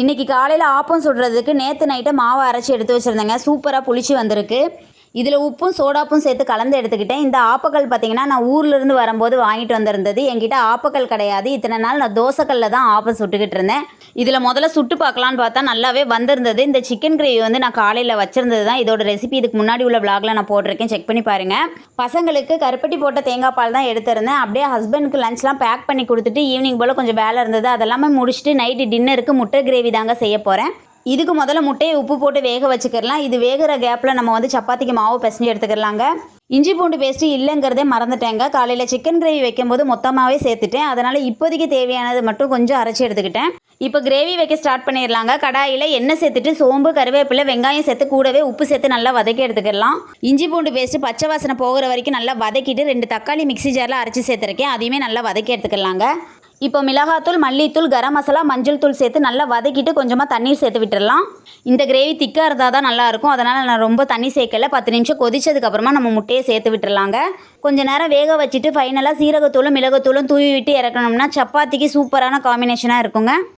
இன்றைக்கி காலையில் ஆப்பம் சுடுறதுக்கு நேற்று நைட்டை மாவை அரைச்சி எடுத்து வச்சுருந்தேங்க. சூப்பராக புளிச்சு வந்திருக்கு. இதில் உப்பும் சோடாப்பும் சேர்த்து கலந்து எடுத்துக்கிட்டேன். இந்த ஆப்பக்கல் பார்த்தீங்கன்னா நான் ஊர்லேருந்து வரும்போது வாங்கிட்டு வந்திருந்தது. என்கிட்ட ஆப்பக்கல் கிடையாது. இத்தனை நாள் நான் தோசைக்கல்லில் தான் ஆப்பம் சுட்டுக்கிட்டு இருந்தேன். இதில் முதல்ல சுட்டு பார்க்கலான்னு பார்த்தா நல்லாவே வந்திருந்தது. இந்த சிக்கன் கிரேவி வந்து நான் காலையில் வச்சிருந்தது தான். இதோட ரெசிபி இதுக்கு முன்னாடி உள்ள vlogல நான் போட்டிருக்கேன். செக் பண்ணி பாருங்கள் பசங்களுக்கு கருப்பட்டி போட்ட தேங்காய் பால் தான் எடுத்திருந்தேன். அப்படியே ஹஸ்பண்டுக்கு லஞ்ச்லாம் பேக் பண்ணி கொடுத்துட்டு ஈவினிங் போல் கொஞ்சம் வேலை இருந்தது. அதெல்லாமே முடிச்சுட்டு நைட்டு டின்னருக்கு முட்டை கிரேவி தாங்க செய்ய போகிறேன் இதுக்கு முதல்ல முட்டையை உப்பு போட்டு வேக வச்சுக்கிடலாம் இது வேகிற கேப்பில் நம்ம வந்து சப்பாத்திக்கு மாவு பிசைஞ்சு எடுத்துக்கிடலாங்க இஞ்சி பூண்டு பேஸ்ட்டு இல்லைங்கிறதே மறந்துட்டேங்க. காலையில் சிக்கன் கிரேவி வைக்கும்போது மொத்தமாகவே சேர்த்துட்டேன். அதனால் இப்போதைக்கு தேவையானது மட்டும் கொஞ்சம் அரைச்சி எடுத்துக்கிட்டேன். இப்போ கிரேவி வைக்க ஸ்டார்ட் பண்ணிடலாங்க. கடாயில் எண்ணெய் சேர்த்துட்டு சோம்பு கருவேப்பிலை வெங்காயம் சேர்த்து கூடவே உப்பு சேர்த்து நல்லா வதக்கி எடுத்துக்கலாம். இஞ்சி பூண்டு பேஸ்ட்டு பச்சை வாசனை போகிற வரைக்கும் நல்லா வதக்கிட்டு ரெண்டு தக்காளி மிக்ஸி ஜாரில் அரைச்சி சேர்த்துருக்கேன். அதையுமே நல்லா வதக்கி எடுத்துக்கலாங்க. இப்போ மிளகாத்தூள் மல்லித்தூள் கரம் மசாலா மஞ்சள் தூள் சேர்த்து நல்லா வதக்கிட்டு கொஞ்சமாக தண்ணீர் சேர்த்து விட்டுடலாம் இந்த கிரேவி திக்காக இருந்தால் தான் நல்லாயிருக்கும் அதனால் நான் ரொம்ப தண்ணி சேர்க்கல. பத்து நிமிஷம் கொதிச்சதுக்கப்புறமா நம்ம முட்டையை சேர்த்து விட்டுடலாங்க கொஞ்ச நேரம் வேக வச்சுட்டு ஃபைனலாக சீரகத்தூளும் மிளகுத்தூளும் தூவி விட்டு இறக்கணும்னா சப்பாத்திக்கு சூப்பரான காம்பினேஷனாக இருக்குங்க.